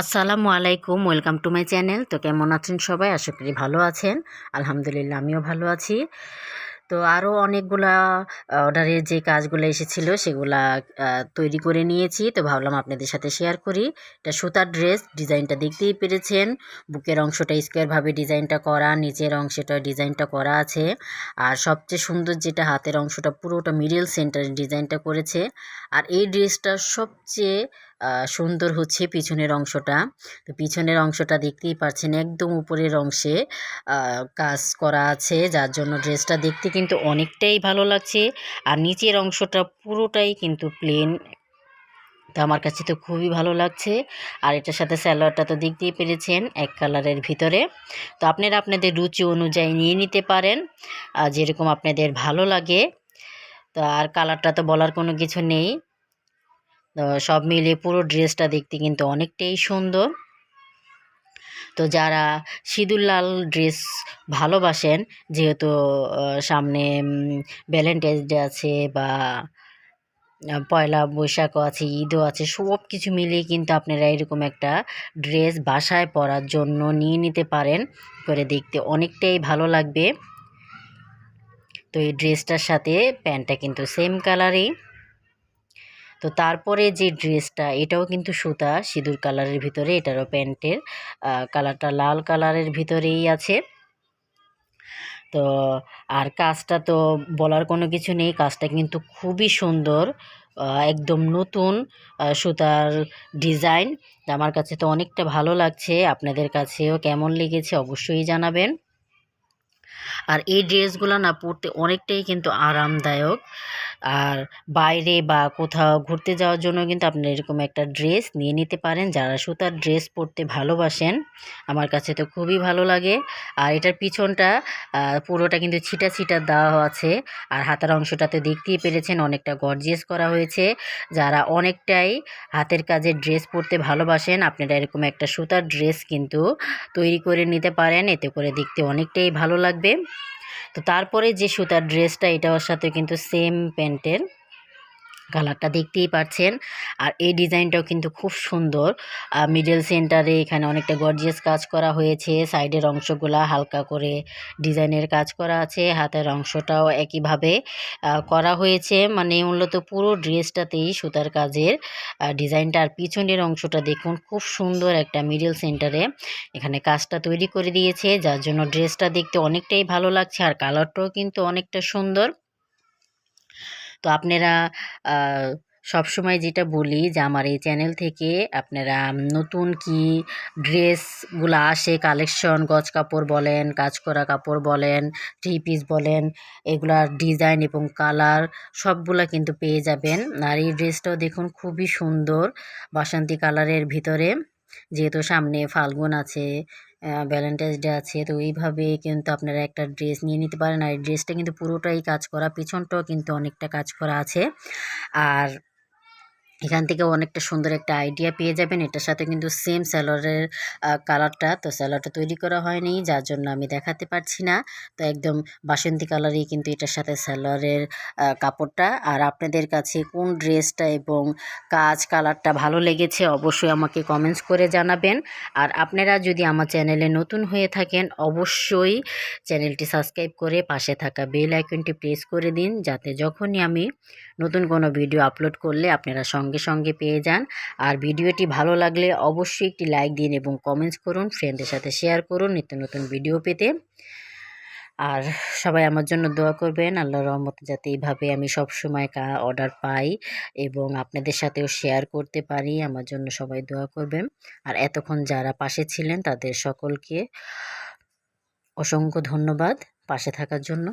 আসসালামু আলাইকুম, welcome to my channel. তো কেমন আছেন সবাই? আশা করি ভালো আছেন। আলহামদুলিল্লাহ, আমিও ভালো আছি। তো আরও অনেকগুলা অর্ডারের যে কাজগুলো এসেছিল, সেগুলা তৈরি করে নিয়েছি। তো ভাবলাম আপনাদের সাথে শেয়ার করি। এটা সুতার ড্রেস ডিজাইনটা দেখতেই পেরেছেন। বুকের অংশটা স্কোয়ারভাবে ডিজাইনটা করা, নিচের অংশটা ডিজাইনটা করা আছে। আর সবচেয়ে সুন্দর যেটা, হাতের অংশটা পুরোটা মিডল সেন্টারে ডিজাইনটা করেছে। আর এই ড্রেসটা সবচেয়ে সুন্দর হচ্ছে পিছনের অংশটা। তো পিছনের অংশটা দেখতেই পাচ্ছেন একদম উপরের অংশে কাজ করা আছে। যার জন্য ড্রেসটা দেখতে কিন্তু অনেকটাই ভালো লাগছে। আর নিচের অংশটা পুরোটাই কিন্তু প্লেন। তো আমার কাছে তো খুবই ভালো লাগছে। আর এটার সাথে স্যালোয়ারটা তো দেখতেই পেরেছেন এক কালারের ভিতরে। তো আপনারা আপনাদের রুচি অনুযায়ী নিয়ে নিতে পারেন। যেরকম আপনাদের ভালো লাগে। তো আর কালারটা তো বলার কোনো কিছু নেই। সব মিলিয়ে পুরো ড্রেসটা দেখতে কিন্তু অনেকটাই সুন্দর। তো যারা সিঁদুর লাল ড্রেস ভালোবাসেন, যেহেতু সামনে ভ্যালেন্টাইন্স ডে আছে বা পয়লা বৈশাখও আছে, ঈদও আছে, সব কিছু মিলিয়ে কিন্তু আপনারা এরকম একটা ড্রেস বাসায় পরার জন্য নিয়ে নিতে পারেন, করে দেখতে অনেকটাই ভালো লাগবে। তো এই ড্রেসটার সাথে প্যান্টটা কিন্তু সেম কালারই তো তারপরে যে ড্রেসটা, এটাও কিন্তু সুতা, সিঁদুর কালারের ভিতরে, এটারও প্যান্টের। কালারটা লাল কালারের ভিতরেই আছে। তো আর কাজটা তো বলার কোনো কিছু নেই, কাজটা কিন্তু খুবই সুন্দর। একদম নতুন সুতার ডিজাইন। আমার কাছে তো অনেকটা ভালো লাগছে, আপনাদের কাছেও কেমন লেগেছে অবশ্যই জানাবেন। আর এই ড্রেসগুলো না পরতে অনেকটাই কিন্তু আরামদায়ক। আর বাইরে বা কোথাও ঘুরতে যাওয়ার জন্য কিন্তু আপনারা এরকম একটা ড্রেস নিয়ে নিতে পারেন। যারা সুতার ড্রেস পরতে ভালোবাসেন, আমার কাছে তো খুবই ভালো লাগে। আর এটার পিছনটা পুরোটা কিন্তু ছিটা ছিটা দেওয়া আছে। আর হাতার অংশটাতে দেখতেই পেরেছেন, অনেকটা গর্জিয়াস করা হয়েছে। যারা অনেকটাই হাতের কাজের ড্রেস পরতে ভালোবাসেন, আপনারা এরকম একটা সুতার ড্রেস কিন্তু তৈরি করে নিতে পারেন। এতে করে দেখতে অনেকটাই ভালো লাগবে। তো তারপরে যে সুতার ড্রেসটা এটার সাথে কিন্তু সেম প্যান্টের কালারটা দেখতেই পাচ্ছেন আর এই ডিজাইনটাও কিন্তু খুব সুন্দর। মিডল সেন্টারে এখানে অনেকটা গর্জিয়াস কাজ করা হয়েছে। সাইডের অংশগুলা হালকা করে ডিজাইনের কাজ করা আছে। হাতের অংশটাও একইভাবে করা হয়েছে। মানে মূলত পুরো ড্রেসটাতেই সুতার কাজের ডিজাইনটা। আর পিছনের অংশটা দেখুন, খুব সুন্দর একটা মিডল সেন্টারে এখানে কাজটা তৈরি করে দিয়েছে। যার জন্য ড্রেসটা দেখতে অনেকটাই ভালো লাগছে। আর কালারটাও কিন্তু অনেকটা সুন্দর। তো আপনারা সবসময় যেটা বলি যে আমার এই চ্যানেল থেকে আপনারা নতুন কি ড্রেসগুলো আসে, কালেকশন, গজ কাপড় বলেন কাজ করা কাপড় বলেন, থ্রি পিস বলেন, এগুলার ডিজাইন এবং কালার সবগুলা কিন্তু পেয়ে যাবেন। আর এই ড্রেসটাও দেখুন খুবই সুন্দর, বাসন্তী কালারের ভিতরে। যেহেতু সামনে ফাল্গুন আছে ভ্যালেন্টাইন্স ডে আছে, তো এইভাবে কিন্তু আপনারা একটা ড্রেস নিয়ে নিতে পারেন। আর এই ড্রেসটা কিন্তু পুরোটাই কাজ করা, পিছনটাও কিন্তু অনেকটা কাজ করা আছে। আর এখান থেকে অনেকটা সুন্দর একটা আইডিয়া পেয়ে যাবেন। এটার সাথে কিন্তু সেম স্যালোয়ারের কালারটা তো স্যালোয়ারটা তৈরি করা হয়নি, যার জন্য আমি দেখাতে পারছি না। তো একদম বাসন্তী কালারই কিন্তু এটার সাথে স্যালোয়ারের কাপড়টা। আর আপনাদের কাছে কোন ড্রেসটা এবং কাজ কালারটা ভালো লেগেছে অবশ্যই আমাকে কমেন্টস করে জানাবেন। আর আপনারা যদি আমার চ্যানেলে নতুন হয়ে থাকেন, অবশ্যই চ্যানেলটি সাবস্ক্রাইব করে পাশে থাকা বেল আইকনটি প্রেস করে দিন। যাতে যখনই আমি নতুন কোনো ভিডিও আপলোড করলে আপনারা সঙ্গে সঙ্গে সঙ্গে পেয়ে যান। আর ভিডিওটি ভালো লাগলে অবশ্যই একটি লাইক দিন এবং কমেন্টস করুন ফ্রেন্ডদের সাথে শেয়ার করুন নিত্য নতুন ভিডিও পেতে। আর সবাই আমার জন্য দোয়া করবেন আল্লাহ রহমতে যাতে এইভাবে আমি সব সময় কা অর্ডার পাই এবং আপনাদের সাথেও শেয়ার করতে পারি, আমার জন্য সবাই দোয়া করবেন। আর এতক্ষণ যারা পাশে ছিলেন তাদের সকলকে অসংখ্য ধন্যবাদ পাশে থাকার জন্য।